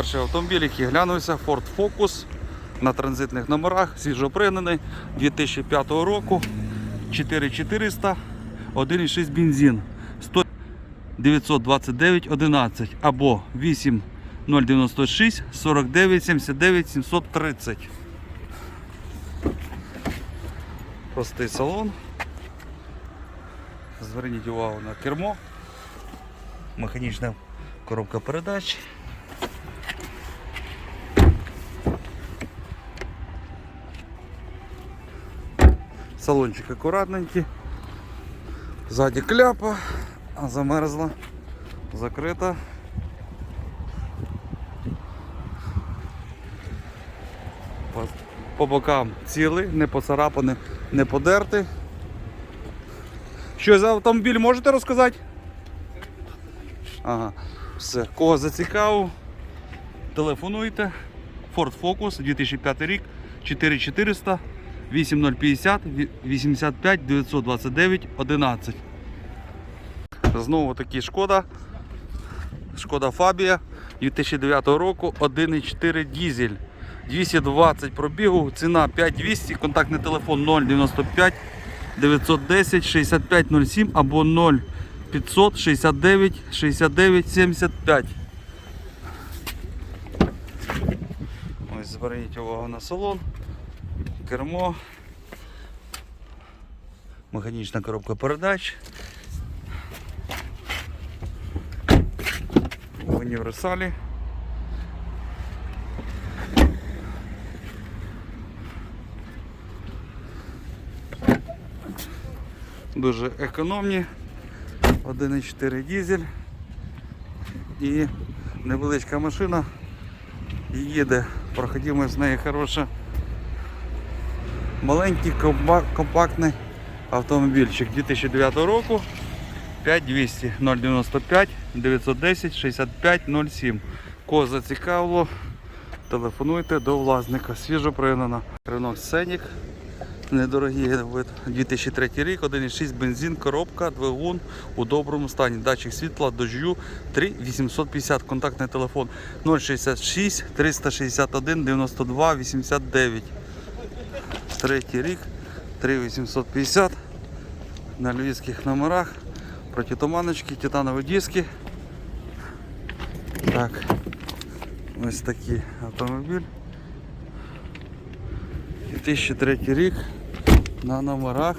перший автомобіль, який глянувся, Ford Focus на транзитних номерах, свіжопригнаний 2005 року, 4400, 1,6 бензин, 100 929 11 або 8 096 49 79 730. Простий салон. Зверніть увагу на кермо. Механічна коробка передач. Салончик акуратненький. Ззаді кляпа, а замерзла, закрита. По, по бокам цілий, не поцарапаний, не подертий. Що за автомобіль можете розказати? Ага, все. Кого зацікавив, телефонуйте. Ford Focus 2005 рік, 4400 8050 85 929 11. Знову таки шкода. Шкода Фабія 2009 року 1,4 дізель. 220 пробігу, ціна 5200, контактний телефон 095 910 6507 або 0500 69 69 75. Ось зверніть увагу на салон, кермо, механічна коробка передач. В універсалі. Дуже економні. 1,4 дізель і невеличка машина їде, проходимость з неї хороша. Маленький компактний автомобільчик 2009 року 5200 095 910 65 07. Кого зацікавило, телефонуйте до власника. Свіжо пригнана. Ренок Сценік. Недорогий вид. 2003 рік, 1,6 бензин, коробка, двигун у доброму стані. Датчик світла, дождю 3850. Контактний телефон 066 361 92 89. Третій рік, 3850. На львівських номерах. Протитуманочки, титанові диски. Так. Ось такий автомобіль. 2003 рік на номерах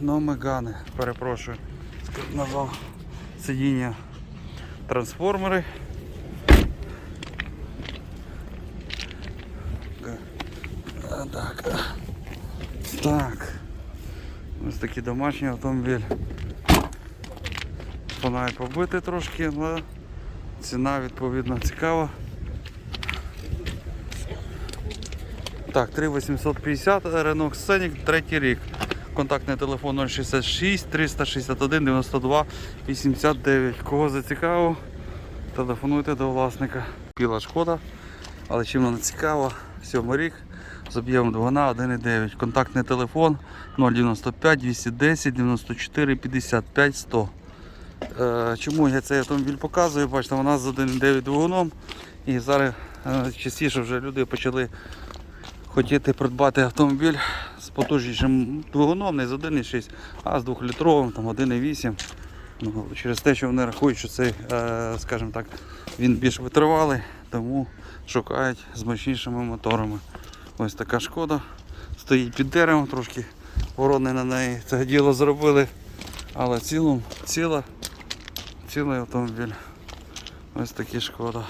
Номегани. Перепрошую. Назвав сидіння трансформери. Ось такий домашній автомобіль. Фонарь побитий трошки, але ціна відповідно цікава. Так, 3850 Renault Scenic, третій рік. Контактний телефон 066 361 92 89. Кого зацікавив, телефонуйте до власника. Піла шкода, але чим вона цікава, сьомий рік з об'ємом двигуна 1,9. Контактний телефон 095 210 94 55 100. Е, Чому я цей автомобіль показую? Бачите, вона з 1,9 двигуном. І зараз е, частіше вже люди почали хотіти придбати автомобіль з потужнішим двигуном, не з 1,6, а з 2-літровим, там 1,8. Ну, через те, що вони рахують, що цей, е, скажімо так, він більш витривалий, тому шукають з мощнішими моторами. Ось така шкода. Стоїть під деревом, трошки ворони на неї це діло зробили. Але в цілому ціла, цілий автомобіль. Ось такі шкода.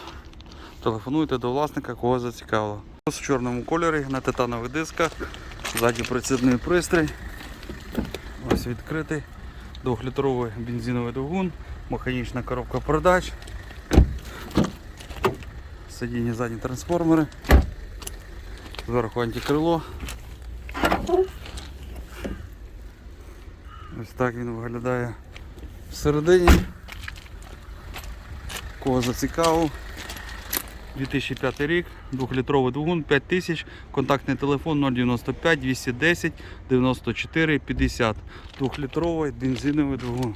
Телефонуйте до власника, кого зацікавило. В чорному кольорі на титанових дисках. Ззаді прицідний пристрій. Ось відкритий. Двохлітровий бензиновий двигун, механічна коробка передач. Сидіння задні трансформери. Зверху антикрило. Ось так він виглядає всередині. Кого зацікавив. 2005 рік, 2-літровий двигун, 5000, контактний телефон 095 210 94 50. 2-літровий бензиновий двигун.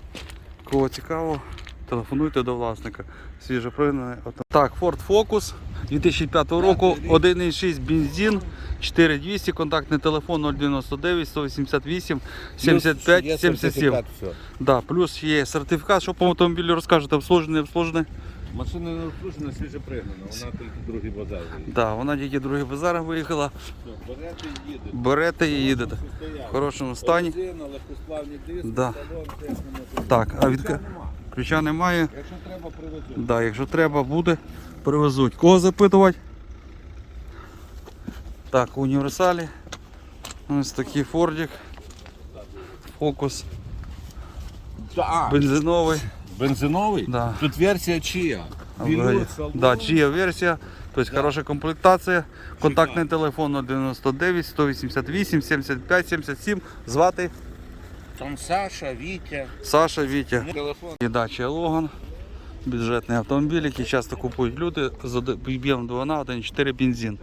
Кого цікаво, Телефонуйте до власника. Свіже. Так, Ford Focus 2005 року, 1,6 бензин, 4200, контактний телефон 099 188 75 77. Да, плюс є сертифікат, що по автомобілю розкажете, обслужений, обслужений. Машина не обслужена, свіже пригнана, вона тільки другий базар виїхала. Да, вона тільки другий базар виїхала. Берете і їдете. Берете і їдете. В хорошому стані. Резина, легкосплавні диски, Да. салон, мотор. Так, а від Ключа нема. ключа немає. Якщо треба, привезу. Да, якщо треба буде, привезуть. Кого запитувати? Так, універсалі. Ось такий фордик. Фокус. А, Бензиновий. бензиновий? Да. Тут версія чия? Вільнюс. Да, чия версія. Тобто хороша комплектація. Контактний телефон 099 188 75 77. Звати Там Саша, Вітя. Саша Вітя. Телефон. І дача Логан. Бюджетний автомобіль, який часто купують люди з об'єм 2 на 1,4 бензин.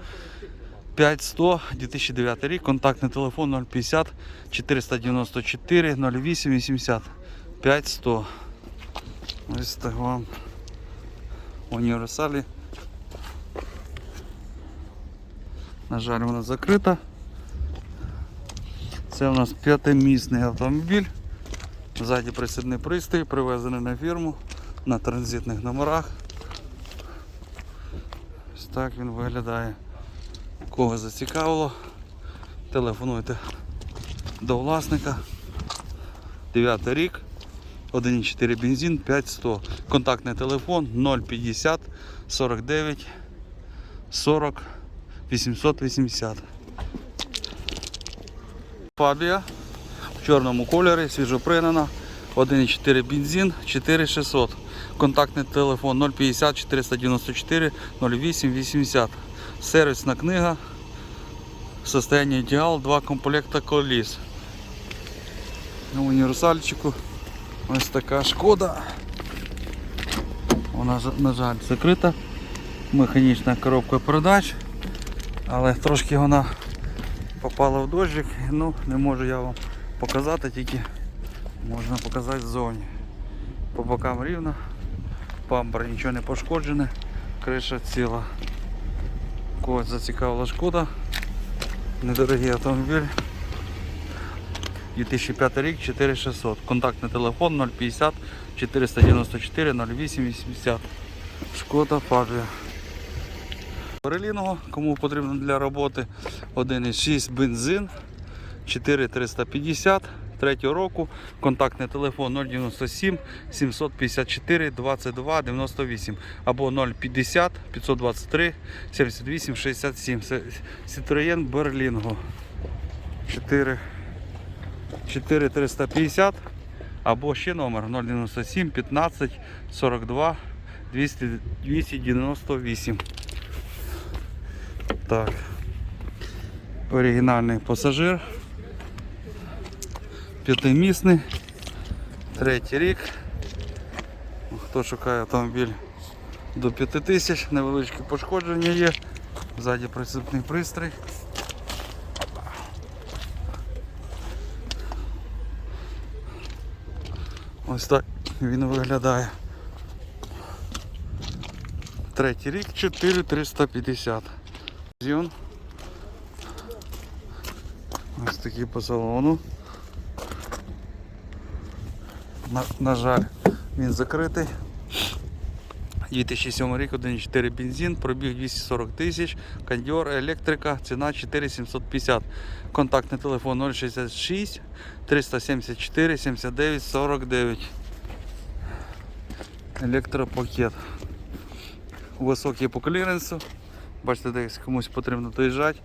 5100, 2009 рік, контактний телефон 050 494 08 80 5100. Ось так вам універсалі. На жаль, вона закрита. Це у нас п'ятимісний автомобіль. Ззаді присідний пристрій, привезений на фірму на транзитних номерах. Ось так він виглядає. Кого зацікавило, телефонуйте до власника. 9 рік, 1,4 бензин, 5100. Контактний телефон 050 49 40 880. Фабія в чорному кольорі, свіжопринена. 1,4 бензин, 4600. Контактний телефон 050 494 08 80. Сервісна книга. Состояние ідеал, два комплекта коліс. На універсальчику ось така шкода. Вона, на жаль, закрита. Механічна коробка передач. Але трошки вона попала в дощик, ну не можу я вам показати, тільки можна показати ззовні. По бокам рівно, бампер нічого не пошкоджене, криша ціла. Когось зацікавила шкода. Недорогий автомобіль. 2005 рік 4600. Контактний телефон 050 494 08 80. Шкода Фабія. Переліного, кому потрібно для роботи 1,6 бензин 4350 третього року. Контактний телефон 097 754 22 98 або 050 523 78 67. Це Citroën Berlingo 4 4350 або ще номер 097 15 42 200 298. Так. Оригінальний пасажир. П'ятимісний. Третій рік. Хто шукає автомобіль до 5000, невеличкі пошкодження є. Ззаді присипний пристрій. Ось так він виглядає. Третій рік 4350. Зйон. Ось такі по салону. На, на жаль, він закритий. 2007 рік, 1,4 бензин, пробіг 240 тисяч, кондьор, електрика, ціна 4750. Контактний телефон 066 374 79 49. Електропакет. Високий по кліренсу. Бачите, десь комусь потрібно доїжджати,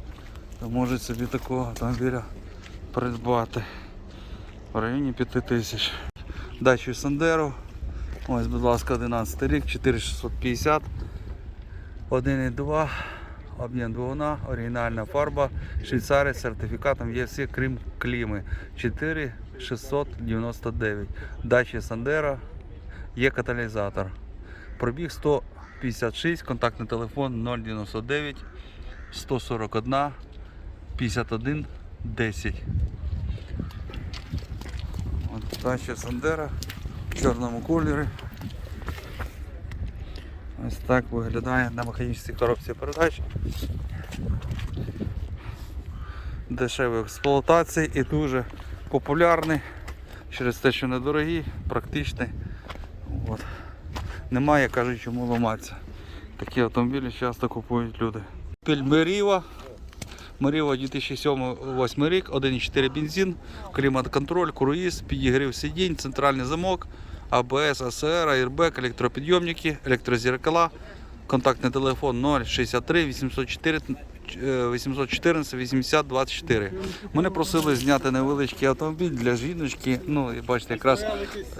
то можуть собі такого автомобіля придбати в районі 5000. Дачу Сандеру. Ось, будь ласка, 11 рік, 4650, 1,2, об'єм двигуна, оригінальна фарба, швейцарець з сертифікатом є всі, крім кліми. 4699. Дача Сандера, є каталізатор. Пробіг 156, контактний телефон 099 141 51 10. Дача Сандера в чорному кольорі. Ось так виглядає на механічній коробці передач. Дешевої експлуатації і дуже популярний через те, що недорогий, практичний. От. Немає, кажуть, чому ламатися. Такі автомобілі часто купують люди. Меріва. Меріва 2007-2008 рік, 1,4 бензин, клімат-контроль, круїз, підігрів сидінь, центральний замок, АБС, АСР, аірбек, електропідйомники, електрозеркала, контактний телефон 063 804 е, 814 80 24. Мене просили зняти невеличкий автомобіль для жіночки. Ну, і бачите, якраз,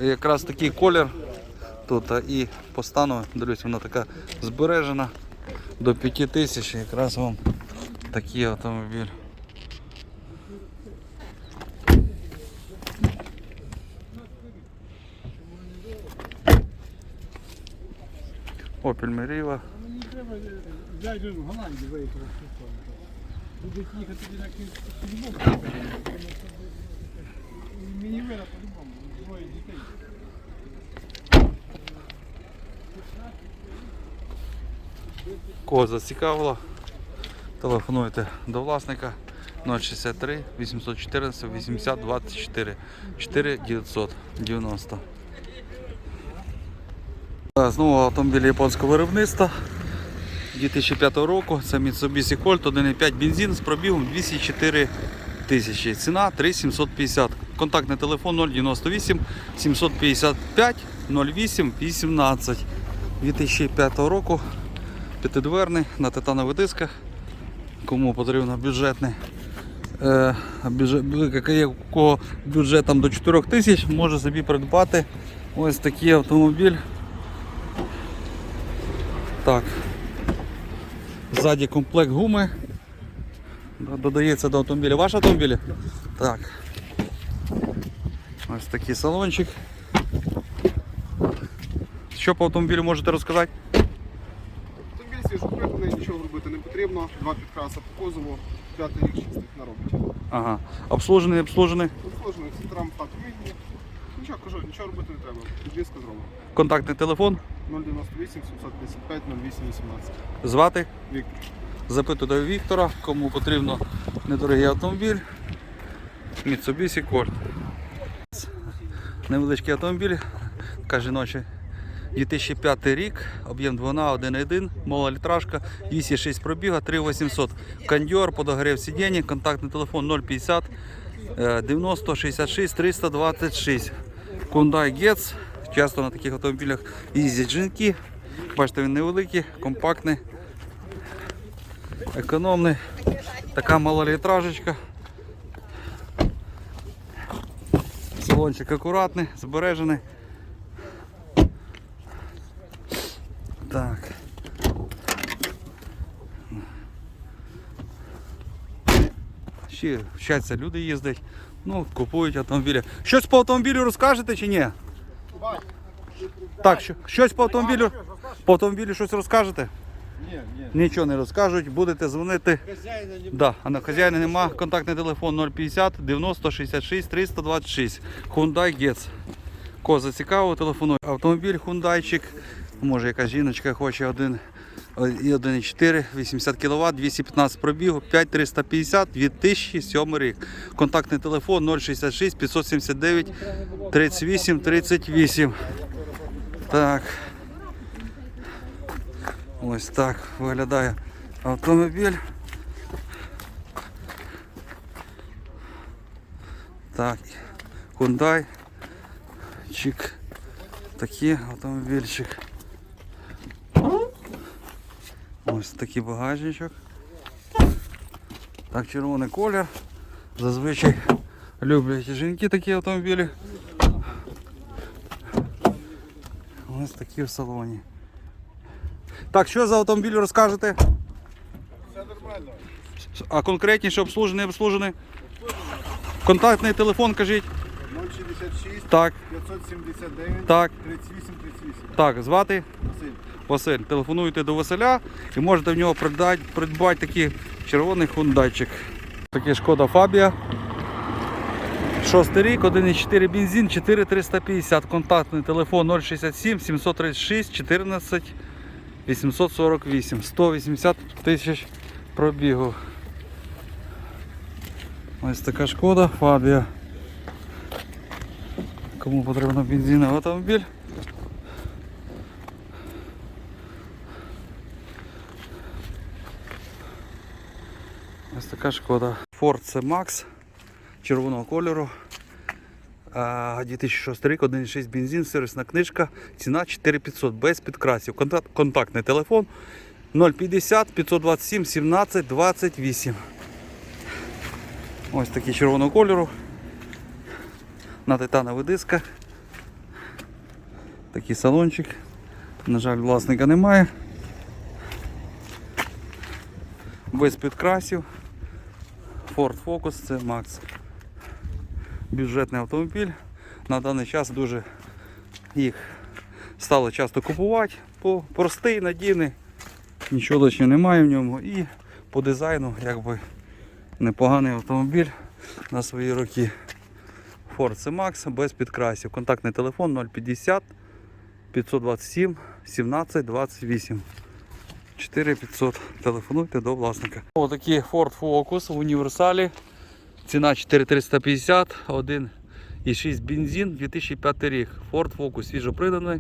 якраз такий колір тут і по стану, дивлюсь, вона така збережена до 5 тисяч. Якраз вам такий автомобіль. Opel Meriva. Мені треба взяти в Голландії виїхати. Будуть їхати тоді на кінці. Мені вира по-любому, двоє дітей. Кого зацікавило, телефонуйте до власника 063 814 80 24 4 990. Е, Знову автомобіль японського виробництва 2005 року. Це Mitsubishi Colt 1.5 бензин з пробігом 204 тисячі. Ціна 3750. Контактний телефон 098 755 08 18. 2005 року. П'ятидверний на титанових дисках. Кому потрібно бюджетний. Е, бюджет, кого бюджет там до 4 тисяч, може собі придбати ось такий автомобіль. Так. Ззаді комплект гуми. Додається до автомобіля. Ваш автомобіль? Так. Ось такий салончик. Що по автомобілю можете розказати? Автомобіль свіжопригнаний, нічого робити не потрібно. Два підкраса по кузову, п'ятий рік чистих на роботі. Ага. Обслужений, обслужений. Обслужений фільтрам фат вигні. Нічого кажу, нічого робити не треба. Підвізка зроблена. Контактний телефон. 098 755 08 18. Звати. Віктор. Запитую Віктора, кому потрібно недорогий автомобіль. Mitsubishi Colt. Невеличкий автомобіль, така жіноча. 2005 рік, об'єм 2 1.1, мала літражка, 206 пробіга, 3800. Кондьор, подогрев сидіння, контактний телефон 050 е, 90 66 326. Hyundai Getz. Часто на таких автомобілях їздять жінки. Бачите, він невеликий, компактний економний. Така малолітражечка. Салончик акуратний, збережений. Так. Ще вчаться люди їздять. Ну, купують автомобілі. Щось по автомобілю розкажете чи ні? Так, що, щось по автомобілю. По автомобілю щось розкажете? Ні, ні. Нічого не розкажуть, будете дзвонити. Да, а на хазяїна нема. Контактний телефон 050 90 66 326. Hyundai Getz. Кого зацікавив, телефонує. Автомобіль Hyundaiчик. Може якась жіночка хоче один і 1,4, 80 кВт, 215 пробігу, 5350, 2007 рік. Контактний телефон 066 579 38 38. Так. Ось так виглядає автомобіль. Так, Hyundai. Чик. Такий автомобільчик. Ось такий багажничок. Так, червоний колір. Зазвичай люблять жінки такі автомобілі. Ось такі в салоні. Так, що за автомобіль розкажете? Все нормально. А конкретніше обслужений, обслужений? Контактний телефон кажіть. 066 Так, 579 так, 38 38. так, звати Василь. Василь. Телефонуйте до Василя і можете в нього придбати, придбати такий червоний хундайчик. Такий шкода Фабія. Шостий рік, 1,4 бензин, 4350. Контактний телефон 067 736 14 848, 180 тисяч пробігу. Ось така шкода, Фабія. Кому потрібен бензиновий автомобіль? Ось така шкода. Ford C-Max червоного кольору. А, 2006 рік, 1,6 бензин, сервісна книжка, ціна 4500 без підкрасів. Контактний телефон 050 527 17 28. Ось такий червоного кольору. На титанових дисках. Такий салончик. На жаль, власника немає. Без підкрасів. Ford Focus це Max. Бюджетний автомобіль. На даний час дуже їх стало часто купувати, бо простий, надійний, нічого лишнього немає в ньому і по дизайну якби непоганий автомобіль на свої роки. Ford C-Max без підкрасів. Контактний телефон 050 527 17 28. 4500. Телефонуйте до власника. Ось такий Ford Focus в універсалі. Ціна 4350, 1,6 бензин, 2005 рік. Ford Focus свіжоприданий.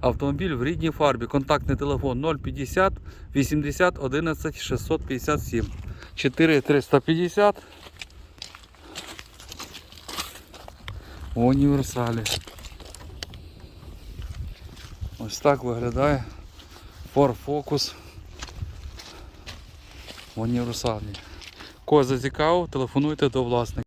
Автомобіль в рідній фарбі. Контактний телефон 050 80 11 657. 4350. В універсалі. Ось так виглядає Ford Focus в універсалі. Кого зацікавив, телефонуйте до власника.